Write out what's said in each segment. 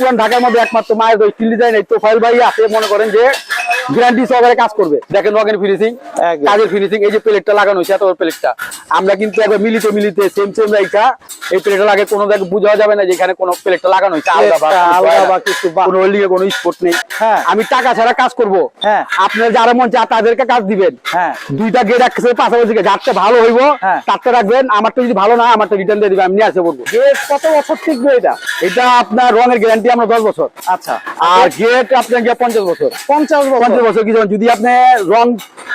পুরান ঢাকার মধ্যে একমাত্র মায়ের দই যায় ডিজাইন তো তোফাইল ভাই আছে মনে করেন যে গ্যারান্টি সহকারে কাজ করবে। দেখেন রঙের ফিনিশিং কাজের ফিনিশিং এই যে প্লেটটা লাগানো হয়েছে এত প্লেটটা আমরা কিন্তু একবার মিলিতে মিলিতে সেম সেম রাইখা এই প্লেটটা লাগে কোনো জায়গায় বোঝা যাবে না যে এখানে কোনো প্লেটটা লাগানো হয়েছে। আলাদা বা কিছু কোনো হোল্ডিং এ কোনো স্পট নেই। হ্যাঁ। আমি টাকা ছাড়া কাজ করব। হ্যাঁ। আপনার যারা মন চায় তাদেরকে কাজ দিবেন। হ্যাঁ। দুইটা গেট একসাথে পাশাপাশি যারটা ভালো হইব হ্যাঁ। তারটা রাখবেন। আমারটা যদি ভালো না আমারটা রিটার্ন দিয়ে দিবেন। আমি নিয়ে আসে বলব। গেট কত বছর টিকবে এটা? এটা আপনার রঙের গ্যারান্টি আমরা দশ বছর। আচ্ছা। আর গেট আপনার গিয়ে পঞ্চাশ বছর। পঞ্চাশ বছর পঞ্চাশ বছর কি যদি আপনি রং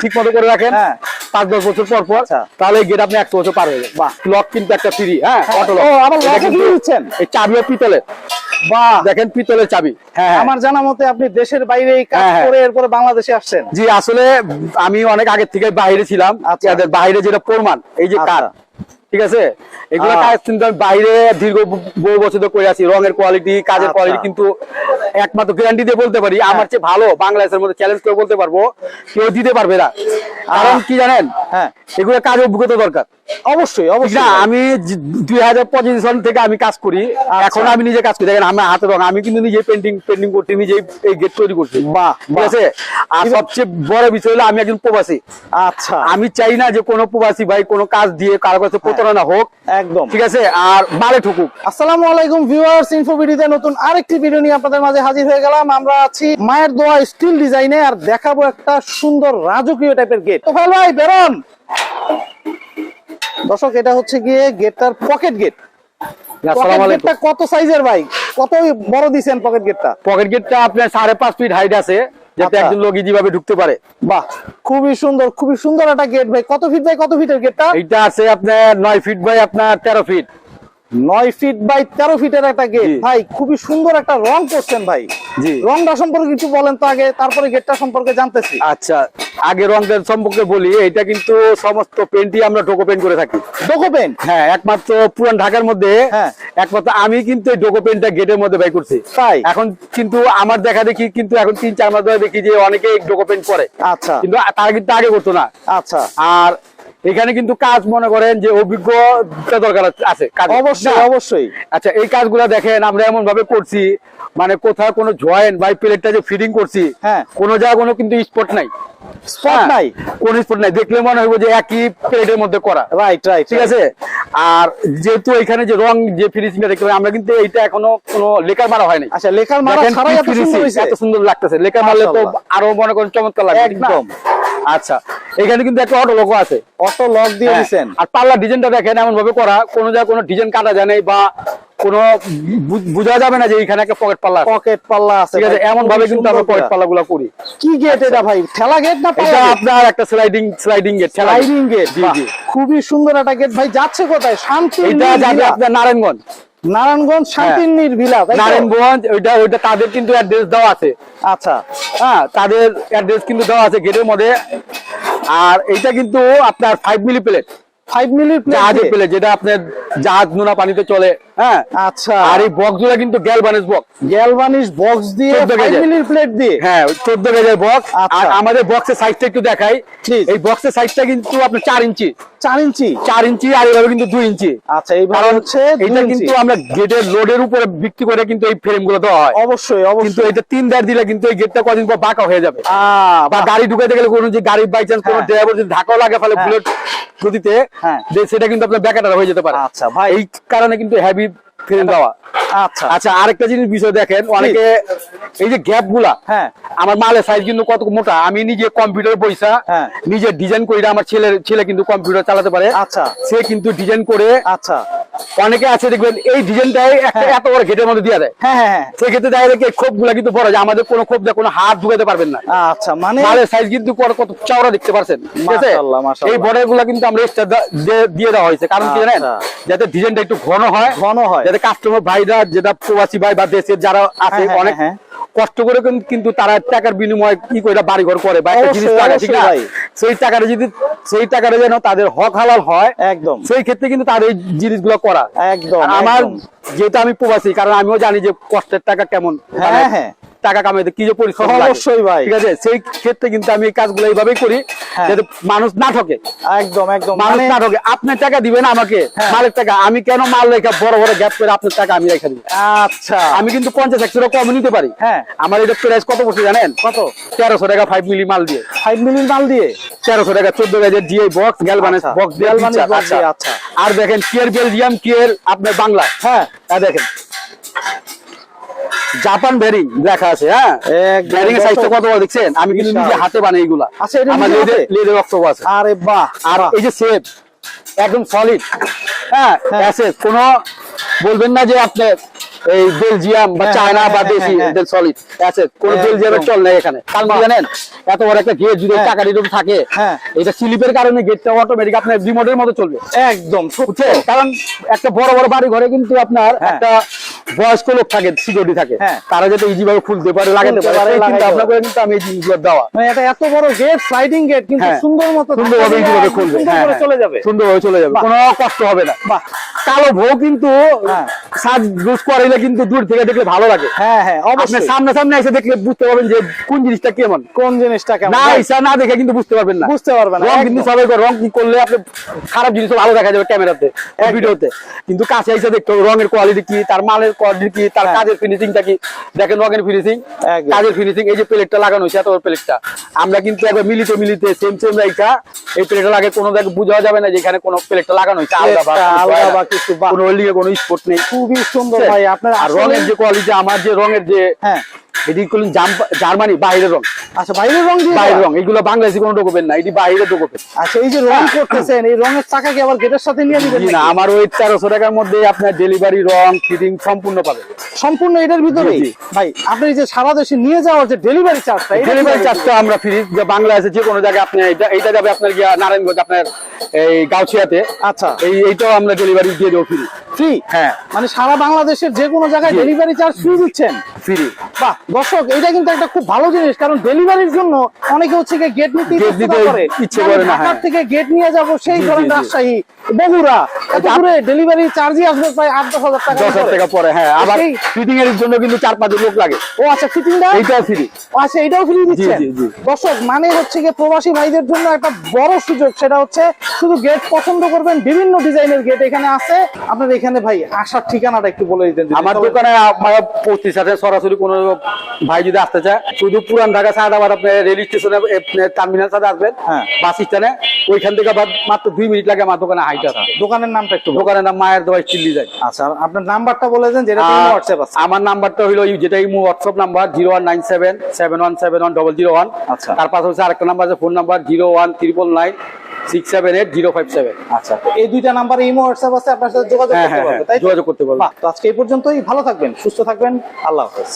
ঠিক মতো করে রাখেন হ্যাঁ। পাঁচ দশ বছর পর পর আচ্ছা। তাহলে গেট আপনি একশো বছর পার হয়ে যাবে। লক কিন্তু একটা ফ্রি হ্যাঁ হ্যাঁ, অটো? এই চাবিও পিতলের বাহ দেখেন পিতলের চাবি হ্যাঁ। আমার জানা মতে আপনি দেশের বাইরে এই কাজ। করে এরপরে বাংলাদেশে আসছেন জি আসলে আমি অনেক আগে থেকে বাইরে ছিলাম আচ্ছা। বাইরে যেটা প্রমাণ এই যে আচ্ছা। কার ঠিক আছে? এগুলো কাজ কিন্তু আমি বাইরে দীর্ঘ বহু বছর ধরে করে আছি। রঙের কোয়ালিটি কাজের আচ্ছা। কোয়ালিটি কিন্তু একমাত্র গ্যারান্টি দিয়ে বলতে পারি। আমার চেয়ে ভালো বাংলাদেশের মধ্যে চ্যালেঞ্জ করে বলতে পারব কেউ দিতে পারবে না। কারণ কি জানেন? হ্যাঁ। এগুলো কাজের অভিজ্ঞতা দরকার। অবশ্যই অবশ্যই। না আমি দুই হাজার পঁচিশ সাল থেকে আমি কাজ করি। আচ্ছা। এখন আমি নিজে কাজ করি। দেখেন আমার হাতে রং আমি কিন্তু নিজে পেন্টিং পেন্টিং করছি নিজে এই গেট তৈরি করছি। বাহ, ঠিক আছে? আর সবচেয়ে বড় বিষয় হলো আমি একজন প্রবাসী। আচ্ছা। আমি চাই না যে কোনো প্রবাসী ভাই কোনো কাজ দিয়ে কারও কাছে প্রতারণা হোক। একদম। ঠিক আছে? আর বালে ঠুকুক। আসসালামু আলাইকুম ভিউয়ার্স নতুন আরেকটি ভিডিও নিয়ে আপনাদের মাঝে হাজির হয়ে গেলাম। আমরা আছি মায়ের দোয়া স্টিল ডিজাইনে আর দেখাবো একটা সুন্দর রাজকীয় টাইপের গেট তো ভাই ভাই বেরোন। দর্শক এটা হচ্ছে গিয়ে গেটটার পকেট গেট গেটটা কত সাইজের ভাই? কত বড় দিছেন পকেট গেটটা পকেট গেটটা আপনার সাড়ে পাঁচ ফিট হাইট আছে। যাতে আচ্ছা। একজন লোক যেভাবে ঢুকতে পারে। বাহ খুবই সুন্দর খুবই সুন্দর একটা গেট ভাই। কত ফিট ভাই কত ফিটের গেটটা এটা আছে আপনার নয় ফিট বাই আপনার তেরো ফিট নয় ফিট বাই তেরো ফিটের একটা গেট ভাই খুবই সুন্দর একটা রং করছেন ভাই। রংটা সম্পর্কে কিছু বলেন তো আগে তারপরে গেটটা সম্পর্কে জানতেছি। আচ্ছা আগে সম্পর্কে বলি এটা কিন্তু সমস্ত পেন্টই আমরা ডোকো পেন্ট করে থাকি। ডোকো পেন হ্যাঁ একমাত্র পুরান ঢাকার মধ্যে হ্যাঁ। একমাত্র আমি কিন্তু এই ডোকো পেন্টটা গেটের মধ্যে বাই করছি। তাই? এখন কিন্তু আমার দেখা দেখি কিন্তু এখন তিন চার মাস ধরে দেখি যে অনেকে ডোকো পেন্ট করে। আচ্ছা। কিন্তু তারা কিন্তু আগে করতো না। আচ্ছা। আর এখানে কিন্তু কাজ মনে করেন যে অভিজ্ঞতা দরকার আছে অবশ্যই অবশ্যই। আচ্ছা এই কাজগুলা দেখেন আমরা এমন ভাবে করছি মানে কোথাও কোনো জয়েন্ট বা প্লেটটা যে ফিটিং করছি হ্যাঁ। কোনো জায়গায় কোনো কিন্তু স্পট নাই। স্পট হ্যাঁ, নাই। কোনো স্পট নাই। দেখলে মনে হইব যে একই প্লেটের মধ্যে করা। রাইট রাইট ঠিক আছে? আর যেহেতু এখানে যে রং যে ফিনিশিংটা দেখতে আমরা কিন্তু এইটা এখনও কোনো লেকার মারা হয়নি। আচ্ছা লেখার মারা দেখেন ছাড়াই এত সুন্দর লাগতেছে। লেকার মারলে তো আরও মনে করেন চমৎকার একদম। আচ্ছা এখানে কিন্তু একটা অটো লোক আছে। অটো লক দিয়ে হ্যাঁ, আর পাল্লার ডিজাইনটা দেখেন এমন ভাবে করা কোনো জায়গায় কোনো ডিজাইন কাটা যায় নাই বা কোনো বোঝা যাবে না যে এখানে একটা পকেট পাল্লা। পকেট পাল্লা আছে ঠিক আছে এমন খুবই ভাবে কিন্তু আমরা সুন্দর পকেট। পাল্লা গুলা করি। কি গেট এটা ভাই? ঠেলা গেট না এটা পাল্লা আপনার একটা sliding sliding gate sliding gate জি জি। খুবই সুন্দর একটা গেট ভাই যাচ্ছে কোথায়? শান্তি এটা যাবে আপনার নারায়ণগঞ্জ। নারায়ণগঞ্জ শান্তির নির্ভিলা নারায়ণগঞ্জ ওইটা ওইটা তাদের কিন্তু অ্যাড্রেস দেওয়া আছে। আচ্ছা। হ্যাঁ তাদের অ্যাড্রেস কিন্তু দেওয়া আছে গেটের মধ্যে। আর এটা কিন্তু আপনার ফাইভ মিলি প্লেট প্লেট যেটা আপনার জাহাজ নোনা পানিতে চলে হ্যাঁ? আচ্ছা। আর এই বক্সগুলা কিন্তু গ্যালভানিস বক্স দিয়ে 14 ফাইভ প্লেট দিয়ে। হ্যাঁ গেজের বক্স আচ্ছা। আর আমাদের বক্সের সাইজটা একটু দেখাই. এই বক্সের সাইজটা কিন্তু আপনার ইঞ্চি। ইঞ্চি? ইঞ্চি আর এভাবে কিন্তু দুই ইঞ্চি। আচ্ছা এইভাবে হচ্ছে এটা কিন্তু আমরা গেটের লোডের উপরে বিক্রি করে কিন্তু এই ফ্রেমগুলো দেওয়া হয়। অবশ্যই কিন্তু এটা তিন দেড় দিলে কিন্তু এই গেটটা কদিন পর বাঁকা হয়ে যাবে। বা গাড়ি ঢুকাইতে গেলে কোনো যে গাড়ি বাই চান্স কোনো হ্যাঁ। ড্রাইভার যদি ধাক্কাও লাগে ফেলে হ্যাঁ। বুলেট গতিতে হ্যাঁ। সেটা কিন্তু আপনার ব্যাকাটার হয়ে যেতে পারে আচ্ছা, ভাই। এই কারণে কিন্তু হেভি ফ্রেম দেওয়া আচ্ছা আচ্ছা আরেকটা জিনিস বিষয় দেখেন অনেকে এই যে গ্যাপগুলা হ্যাঁ। আমার মালের সাইজ কিন্তু কত মোটা আমি নিজে কম্পিউটার পয়সা হ্যাঁ। নিজে ডিজাইন করে আমার ছেলে ছেলে কিন্তু কম্পিউটার চালাতে পারে আচ্ছা। সে কিন্তু ডিজাইন করে আচ্ছা অনেকে আছে দেখবেন এই ডিজাইনটাই একটা হ্যাঁ। এত বড় গেটের মধ্যে দিয়ে দেয় হ্যাঁ হ্যাঁ হ্যাঁ সেক্ষেত্রে দেখা যায় খোপগুলা কিন্তু বড় যায় আমাদের কোনো খোপ দিয়ে কোনো হাত ঢুকাতে পারবেন না আচ্ছা মানে মালের সাইজ কিন্তু কত কত চওড়া দেখতে পারছেন ঠিক আছে। এই বর্ডারগুলা কিন্তু আমরা দা- দিয়ে- দেওয়া হয়েছে কারণ কি জানেন আচ্ছা। যাতে ডিজাইনটা একটু ঘন হয় ঘন হয়। যাতে কাস্টমার ভাইরা যেটা প্রবাসী ভাই বা দেশের যারা আছে হ্যাঁ, অনেক হ্যাঁ। কষ্ট করে কিন্তু তারা টাকার বিনিময়ে কি করে বাড়ি ঘর করে বা একটা জিনিস টাকা ঠিক না সেই টাকাটা যদি সেই টাকাটা যেন তাদের হক হালাল হয় একদম। সেই ক্ষেত্রে কিন্তু তার এই জিনিসগুলো করা। একদম, আমার যেটা যেহেতু আমি প্রবাসী কারণ আমিও জানি যে কষ্টের টাকা কেমন। হ্যাঁ, হ্যাঁ। টাকা কামাইতে কি যে পরিশ্রম। অবশ্যই ভাই। ঠিক আছে? সেই ক্ষেত্রে কিন্তু আমি এই কাজগুলো এইভাবেই করি হ্যাঁ। যাতে মানুষ না ঠকে। একদম একদম। মানুষ মানে না ঠকে। আপনার টাকা দিবেন আমাকে হ্যাঁ। মালের টাকা। আমি কেন মাল রেখা বড় বড় গ্যাপ করে আপনার টাকা আমি রেখে দিব? আচ্ছা। আমি কিন্তু পঞ্চাশ একশো টাকা কম নিতে পারি। হ্যাঁ। আমার এটা প্রাইস কত পড়ছে জানেন? কত? তেরোশো টাকা ফাইভ মিলি মাল দিয়ে। ফাইভ মিলি মাল দিয়ে? তেরোশো টাকা চোদ্দ গেজের জিআই বক্স গ্যালবানের আচ্ছা, বক্স box আচ্ছা। আর দেখেন কিয়ার বেলজিয়াম কিয়ার আপনার বাংলা। হ্যাঁ। দেখেন। জাপান বেরিং লেখা আছে হ্যাঁ? বেরিং এর সাইজটা কত বড় দেখছেন? আমি কিন্তু। নিজে হাতে বানাই এগুলা। আছে এটা আমার লেদে লেদে রক্ত আছে। আরে বাহ আর এই যে সেপ একদম সলিড হ্যাঁ হ্যাঁ। অ্যাসেস কোনো বলবেন না যে আপনি এই বেলজিয়াম বা হ্যাঁ, চায়না হ্যাঁ, বা হ্যাঁ, দেশি এদের সলিড অ্যাসেস কোন বেলজিয়ামের চল নাই এখানে। কারণ জানেন এত বড় একটা গেট যদি। টাকা দিতে থাকে হ্যাঁ। এটা স্লিপের কারণে গেটটা অটোমেটিক আপনার রিমোটের মতো চলবে। একদম কারণ একটা বড় বড় বাড়ি ঘরে কিন্তু আপনার। একটা বয়স্ক লোক থাকে সিকিউরিটি থাকে। তারা যাতে ইজি ভাবে খুলতে পারে লাগাতে পারে পারে। করে কিন্তু আমি এই জিনিসগুলো দেওয়া। মানে এটা এত বড় গেট স্লাইডিং গেট কিন্তু। সুন্দর মতো সুন্দরভাবে ধাক্কা এইভাবে দিলে খুলবে। সুন্দর। চলে যাবে। সুন্দরভাবে চলে যাবে। কোনো কষ্ট হবে না। কালো বউ কিন্তু। সাজ গুজ করাইলে কিন্তু দূর থেকে দেখলে ভালো লাগে। হ্যাঁ হ্যাঁ অবশ্যই। সামনে সামনে এসে দেখলে বুঝতে পারবেন যে কোন জিনিসটা কেমন। কোন জিনিসটা কেমন? না ইসা না দেখে কিন্তু বুঝতে পারবেন না। বুঝতে পারবেন না। রং কিন্তু সবাই রং কি করলে আপনি খারাপ জিনিস ভালো দেখা যাবে ক্যামেরাতে ভিডিওতে। কিন্তু কাছে এসে দেখতে হবে রঙের কোয়ালিটি কি তার মালের কোয়ালিটি কি তার হ্যাঁ। কাজের ফিনিশিংটা কি। দেখেন রঙের ফিনিশিং কাজের ফিনিশিং এই যে প্লেটটা লাগানো হয়েছে এত প্লেটটা আমরা কিন্তু একবার মিলিতে মিলিতে সেম সেম রাইখা এই প্লেটটা লাগে কোনো দেখ বোঝা যাবে না যে এখানে কোনো প্লেটটা লাগানো হয়েছে। আলাদা বা কোনো কিছু বা- কোনো স্পট নেই। খুবই সুন্দর ভাই আপনার আর রঙের যে কোয়ালিটি আমার যে রঙের যে হ্যাঁ। এটি করলেন জার্মানি বাইরের রং। আচ্ছা বাইরের রং বাইরের? রং এগুলো বাংলাদেশি কোনো ডকুমেন্ট না এটি বাইরের ডকুমেন্ট আচ্ছা এই যে রং করতেছেন এই রঙের টাকা কি আবার গেটের সাথে নিয়ে দিবেন না আমার ওই তেরোশো টাকার মধ্যে আপনার ডেলিভারি রং ফিটিং সম্পূর্ণ পাবে। সম্পূর্ণ এটার জি। ভাই আপনি যে সারা দেশে নিয়ে যাওয়ার যে ডেলিভারি চার্জটা ডেলিভারি চার্জটা আমরা ফ্রি যে বাংলাদেশে যে কোনো জায়গায় আপনি এটা এইটা যাবে আপনার গিয়া নারায়ণগঞ্জ আপনার এই গাউছিয়াতে। আচ্ছা। এই এইটাও আমরা ডেলিভারি দিয়ে দেবো ফ্রি ফ্রি হ্যাঁ। মানে সারা বাংলাদেশের যে কোনো জায়গায় ডেলিভারি চার্জ ফ্রি দিচ্ছেন? ফ্রি। বাহ দর্শক এটা কিন্তু একটা খুব ভালো জিনিস কারণ ডেলিভারির জন্য অনেকে হচ্ছে গিয়ে গেট নিতে ইচ্ছে করে না, ঢাকার হ্যাঁ। থেকে গেট নিয়ে যাব সেই ধরেন। রাজশাহী। বগুড়া এত দূরে ডেলিভারি চার্জই আসবে প্রায় আট দশ হাজার টাকা দশ হাজার। টাকা পরে হ্যাঁ আবার ফিটিং এর জন্য কিন্তু চার পাঁচ লোক লাগে। ও আচ্ছা ফিটিং দা এইটাও ফ্রি আচ্ছা এটাও ফ্রি। দর্শক মানে হচ্ছে গিয়ে প্রবাসী ভাইদের জন্য একটা বড় সুযোগ সেটা হচ্ছে শুধু গেট পছন্দ করবেন বিভিন্ন ডিজাইনের গেট এখানে আছে। আপনার এখানে ভাই আসার ঠিকানাটা একটু বলে দিতেন আমার দোকানে আমার পঁচিশ সাথে সরাসরি কোনো ভাই যদি আসতে চায় শুধু পুরান ঢাকা সাদাবাদ আপনি রেল স্টেশনে টার্মিনাল সাথে আসবেন হ্যাঁ। বাস স্ট্যান্ডে ওইখান থেকে আবার মাত্র দুই মিনিট লাগে আমার দোকানে হাইটা দোকানের নামটা একটু দোকানের নাম মায়ের দোয়াই চিল্লি যায়। আচ্ছা আপনার নাম্বারটা বলে দেন যেটা হোয়াটসঅ্যাপ আছে। আমার নাম্বারটা হলো যেটা imo WhatsApp number zero one nine seven seven one seven one double zero one. আচ্ছা। তার পাশে হচ্ছে আরেকটা নাম্বার আছে phone number zero one triple nine six seven eight zero five seven আচ্ছা এই দুইটা নাম্বার ইমো হোয়াটসঅ্যাপ আছে আপনার সাথে যোগাযোগ হ্যাঁ করতে পারব হ্যাঁ তাই যোগাযোগ করতে পারবেন তো আজকে এই পর্যন্তই ভালো থাকবেন সুস্থ থাকবেন আল্লাহ হাফেজ।